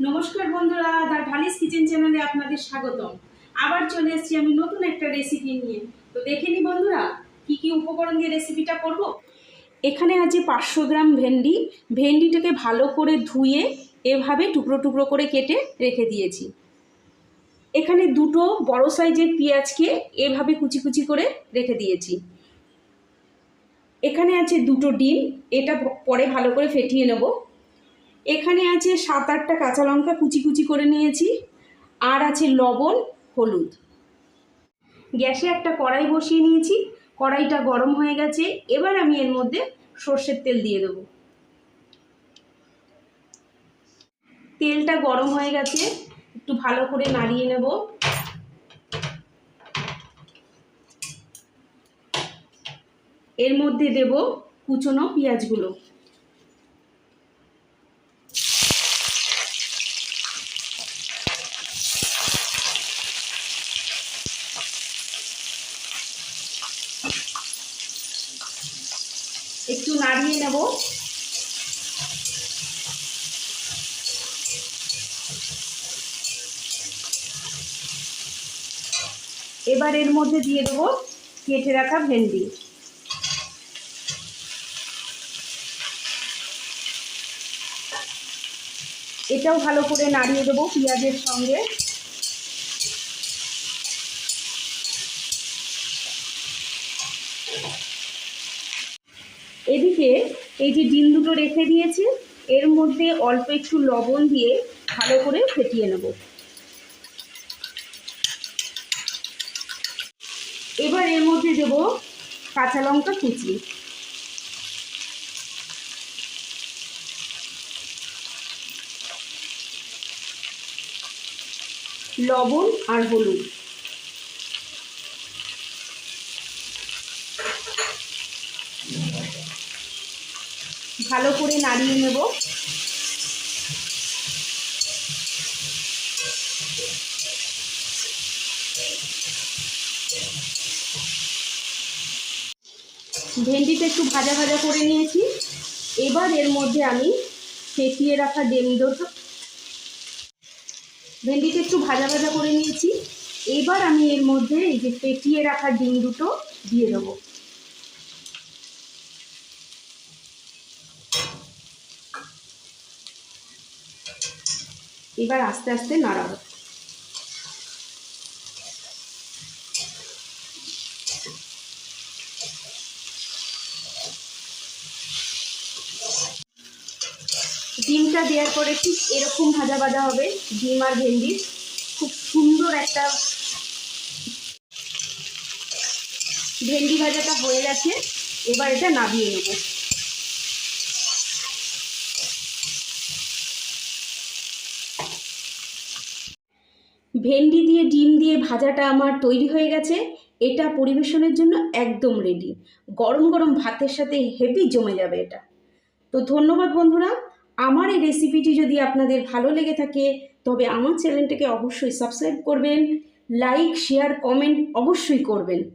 নমস্কার বন্ধুরা দা ঢালিস কিচেন চ্যানেলে আপনাদের স্বাগতম। আবার চলে এসেছি আমি নতুন একটা রেসিপি নিয়ে। তো দেখে নি বন্ধুরা, কি কি উপকরণ দিয়ে রেসিপিটা করব? এখানে আছে পাঁচশো গ্রাম ভেন্ডি। ভেন্ডিটাকে ভালো করে ধুয়ে এভাবে টুকরো টুকরো করে কেটে রেখে দিয়েছি। এখানে দুটো বড় সাইজের পেঁয়াজকে এভাবে কুচি কুচি করে রেখে দিয়েছি। এখানে আছে দুটো ডিম, এটা পরে ভালো করে ফেটিয়ে নেব। এখানে আছে সাত আটটা কাঁচা লঙ্কা কুচি কুচি করে নিয়েছি। আর আছে লবণ, হলুদ। গ্যাসে একটা কড়াই বসিয়ে নিয়েছি। কড়াইটা গরম হয়ে গেছে। এবার আমি এর মধ্যে সর্ষের তেল দিয়ে দেবো। তেলটা গরম হয়ে গেছে। একটু ভালো করে নাড়িয়ে নেব। এর মধ্যে দেব কুচনো পেঁয়াজগুলো। একটু নাড়িয়ে নেব। এবার এর মধ্যে দিয়ে দেবো কেটে রাখা ভেন্ডি। এটাও ভালো করে নাড়িয়ে দেবো পেঁয়াজের সঙ্গে। এদিকে এই যে ডিম দুটো রেখে দিয়েছি, এর মধ্যে অল্প একটু লবণ দিয়ে ভালো করে ফেটিয়ে নেব। এবার এর মধ্যে দেব কাঁচা লঙ্কা কুচি। লবণ আর হলুদ। ভালো করে নাড়িয়ে নেব। ভেন্ডিটা একটু ভাজা ভাজা করে নিয়েছি। এবার এর মধ্যে আমি ফেটিয়ে রাখা ডিম দুটো ভেন্ডিটা একটু ভাজা ভাজা করে নিয়েছি। এবার আমি এর মধ্যে এই যে ফেটিয়ে রাখা ডিম দুটো দিয়ে দেবো। এবার আস্তে আস্তে নাড়াবো। ডিমটা দেওয়ার পরে ঠিক এরকম ভাজা ভাজা হবে, ডিম আর ভেন্ডির খুব সুন্দর একটা ভেন্ডি ভাজাটা হয়ে গেছে। এবার এটা নাবিয়ে নেব। ভেন্ডি দিয়ে, ডিম দিয়ে ভাজাটা আমার তৈরি হয়ে গেছে। এটা পরিবেশনের জন্য একদম রেডি গরম গরম ভাতের সাথে হেভি জমে যাবে এটা। তো ধন্যবাদ বন্ধুরা। আমার এই রেসিপিটি যদি আপনাদের ভালো লেগে থাকে, তবে আমার চ্যানেলটাকে অবশ্যই সাবস্ক্রাইব করবেন লাইক শেয়ার কমেন্ট অবশ্যই করবেন।